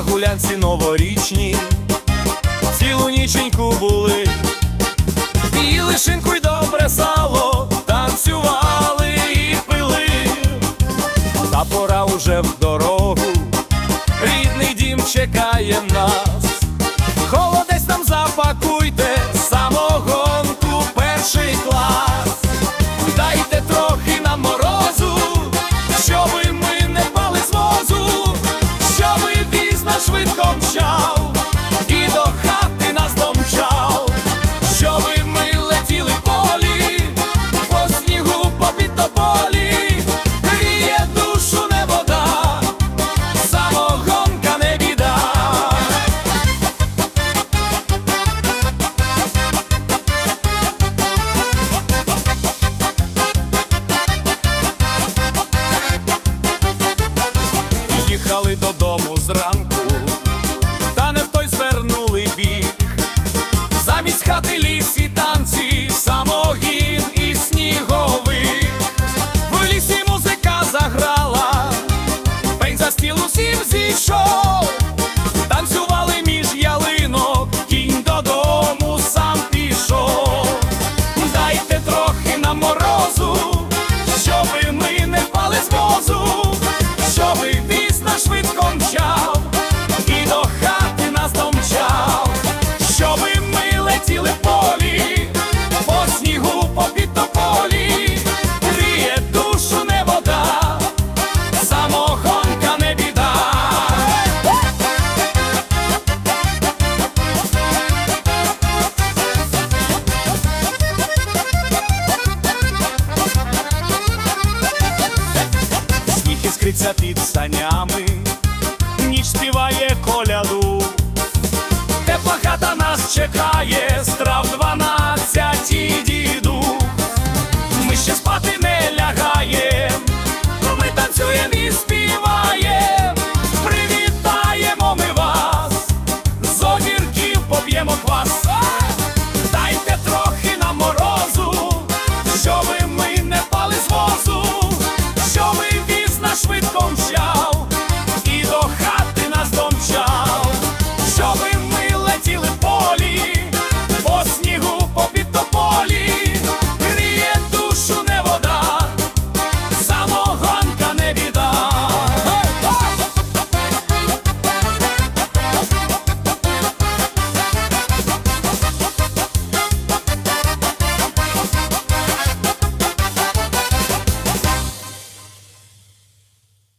гулянці новорічні, цілу ніченьку були, і лишеньку, й добре сало танцювали і пили, та пора уже в дорогу, рідний дім чекає нас. сьому зранку, та не в той звернули бік, замість хати ліс і танк. Крутяться під санями.